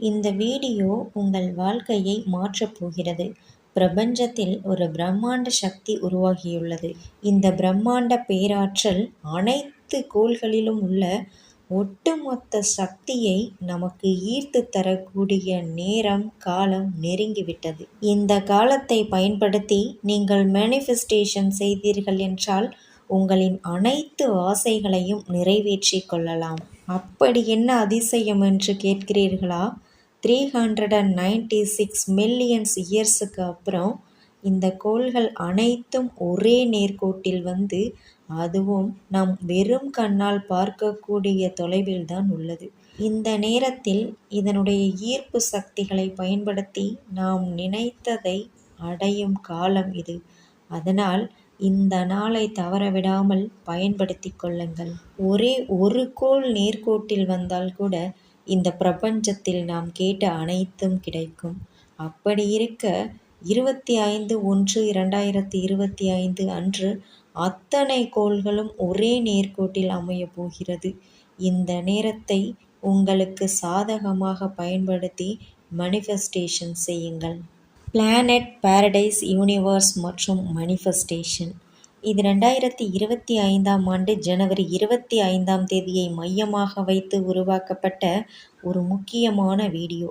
இந்த வீடியோ உங்கள் வாழ்க்கையை மாற்றப் போகிறது. பிரபஞ்சத்தில் ஒரு பிரம்மாண்ட சக்தி உருவாகியுள்ளது. இந்த பிரம்மாண்ட பேராற்றல் அனைத்து கோள்களிலும் உள்ள ஒட்டுமொத்த சக்தியை நமக்கு ஈர்த்து தரக்கூடிய நேரம் காலம் நெருங்கிவிட்டது. இந்த காலத்தை பயன்படுத்தி நீங்கள் மேனிஃபெஸ்டேஷன் செய்தீர்கள் என்றால் உங்களின் அனைத்து ஆசைகளையும் நிறைவேற்றிக் கொள்ளலாம். அப்படி என்ன அதிசயம் என்று கேட்கிறீர்களா? Three hundred and ninety six millions இயர்ஸுக்கு அப்புறம் இந்த கோள்கள் அனைத்தும் ஒரே நேர்கோட்டில் வந்து அதுவும் நம் வெறும் கண்ணால் பார்க்கக்கூடிய தொலைவில் தான் உள்ளது. இந்த நேரத்தில் இதனுடைய ஈர்ப்பு சக்திகளை பயன்படுத்தி நாம் நினைத்ததை அடையும் காலம் இது. அதனால் இந்த நாளை தவறவிடாமல் பயன்படுத்தி கொள்ளுங்கள். ஒரே ஒரு கோள் நேர்கோட்டில் வந்தால் கூட இந்த பிரபஞ்சத்தில் நாம் கேட்ட அனைத்தும் கிடைக்கும். அப்படி இருக்க இருபத்தி ஐந்து ஒன்று இரண்டாயிரத்தி இருபத்தி ஐந்து அன்று அத்தனை கோள்களும் ஒரே நேர்கோட்டில் அமையப் போகிறது. இந்த நேரத்தை உங்களுக்கு சாதகமாக பயன்படுத்தி மனிஃபெஸ்டேஷன் செய்யுங்கள். பிளானட் பாரடைஸ் யூனிவர்ஸ் மற்றும் மனிஃபெஸ்டேஷன் இது ரெண்டாயிரத்தி இருபத்தி ஐந்தாம் ஆண்டு ஜனவரி இருபத்தி ஐந்தாம் தேதியை மையமாக வைத்து உருவாக்கப்பட்ட ஒரு முக்கியமான வீடியோ.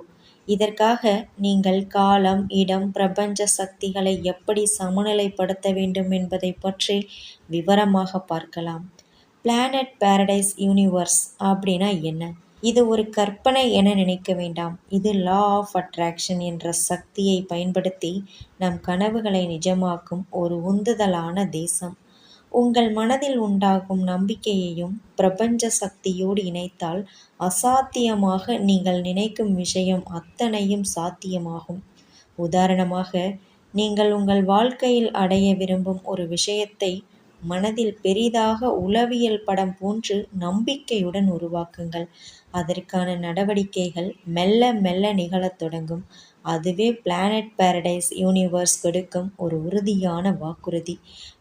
இதற்காக நீங்கள் காலம் இடம் பிரபஞ்ச சக்திகளை எப்படி சமநிலைப்படுத்த வேண்டும் என்பதை பற்றி விவரமாக பார்க்கலாம். பிளானட் பாரடைஸ் யூனிவர்ஸ் அப்படின்னா என்ன? இது ஒரு கற்பனை என நினைக்க வேண்டாம். இது லா ஆஃப் அட்ராக்ஷன் என்ற சக்தியை பயன்படுத்தி நம் கனவுகளை நிஜமாக்கும் ஒரு உந்துதலான தேசம். உங்கள் மனதில் உண்டாகும் நம்பிக்கையையும் பிரபஞ்ச சக்தியோடு இணைத்தால் அசாத்தியமாக நீங்கள் நினைக்கும் விஷயம் அத்தனையும் சாத்தியமாகும். உதாரணமாக நீங்கள் உங்கள் வாழ்க்கையில் அடைய விரும்பும் ஒரு விஷயத்தை மனதில் பெரிதாக உளவியல் படம் போன்று நம்பிக்கையுடன் உருவாக்குங்கள். அதற்கான நடவடிக்கைகள் மெல்ல மெல்ல நிகழத் தொடங்கும். அதுவே பிளானட் பாரடைஸ் யூனிவர்ஸ் கொடுக்கும் ஒரு உறுதியான வாக்குறுதி.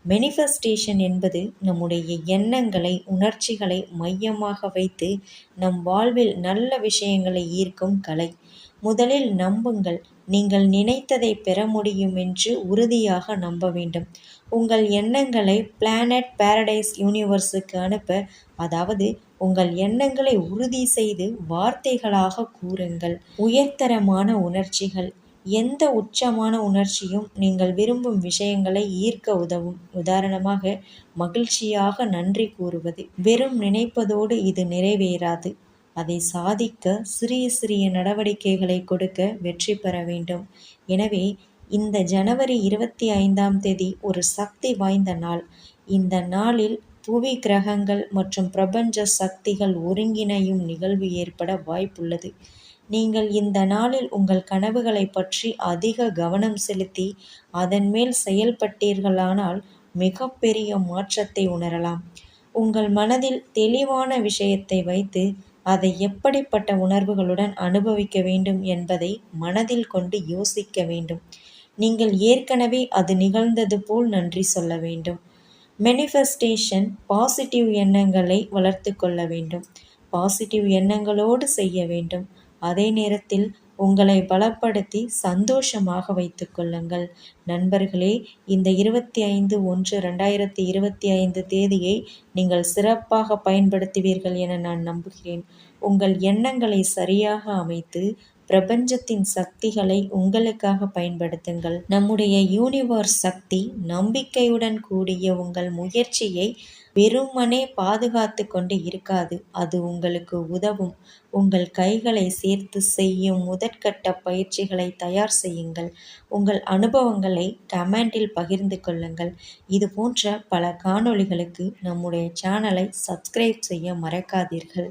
மெனிஃபெஸ்டேஷன் என்பது நம்முடைய எண்ணங்களை உணர்ச்சிகளை மையமாக வைத்து நம் வாழ்வில் நல்ல விஷயங்களை ஈர்க்கும் கலை. முதலில் நம்புங்கள். நீங்கள் நினைத்ததை பெற முடியும் என்று உறுதியாக நம்ப வேண்டும். உங்கள் எண்ணங்களை பிளானட் பாரடைஸ் யூனிவர்ஸுக்கு அனுப்ப அதாவது உங்கள் எண்ணங்களை உறுதி செய்து வார்த்தைகளாக கூறுங்கள். உயர்தரமான உணர்ச்சிகள். எந்த உச்சமான உணர்ச்சியும் நீங்கள் விரும்பும் விஷயங்களை ஈர்க்க உதவும். உதாரணமாக மகிழ்ச்சியாக நன்றி கூறுவது. வெறும் நினைப்பதோடு இது நிறைவேறாது. அதை சாதிக்க சிறிய சிறிய நடவடிக்கைகளை கொடுக்க வெற்றி பெற வேண்டும். எனவே இந்த ஜனவரி இருபத்தி ஐந்தாம் தேதி ஒரு சக்தி வாய்ந்த நாள். இந்த நாளில் புவி கிரகங்கள் மற்றும் பிரபஞ்ச சக்திகள் ஒருங்கிணையும் நிகழ்வு ஏற்பட வாய்ப்புள்ளது. நீங்கள் இந்த நாளில் உங்கள் கனவுகளை பற்றி அதிக கவனம் செலுத்தி அதன் மேல் செயல்பட்டீர்களானால் மிகப்பெரிய மாற்றத்தை உணரலாம். உங்கள் மனதில் தெளிவான விஷயத்தை வைத்து அதை எப்படிப்பட்ட உணர்வுகளுடன் அனுபவிக்க வேண்டும் என்பதை மனதில் கொண்டு யோசிக்க வேண்டும். நீங்கள் ஏற்கனவே அது நிகழ்ந்தது போல் நன்றி சொல்ல வேண்டும். மெனிஃபெஸ்டேஷன் பாசிட்டிவ் எண்ணங்களை வளர்த்து கொள்ள வேண்டும். பாசிட்டிவ் எண்ணங்களோடு செய்ய வேண்டும். அதே நேரத்தில் உங்களை பலப்படுத்தி சந்தோஷமாக வைத்துக் கொள்ளுங்கள். நண்பர்களே இந்த இருபத்தி ஐந்து ஒன்று ரெண்டாயிரத்தி இருபத்தி ஐந்து தேதியை நீங்கள் சிறப்பாக பயன்படுத்துவீர்கள் என நான் நம்புகிறேன். உங்கள் எண்ணங்களை சரியாக அமைத்து பிரபஞ்சத்தின் சக்திகளை உங்களுக்காக பயன்படுத்துங்கள். நம்முடைய யூனிவர்ஸ் சக்தி நம்பிக்கையுடன் கூடிய உங்கள் முயற்சியை வெறுமனே பாதுகாத்து கொண்டு இருக்காது. அது உங்களுக்கு உதவும். உங்கள் கைகளை சேர்த்து செய்யும் முதற்கட்ட பயிற்சிகளை தயார் செய்யுங்கள். உங்கள் அனுபவங்களை கமெண்டில் பகிர்ந்து கொள்ளுங்கள். இது போன்ற பல காணொளிகளுக்கு நம்முடைய சேனலை சப்ஸ்கிரைப் செய்ய மறக்காதீர்கள்.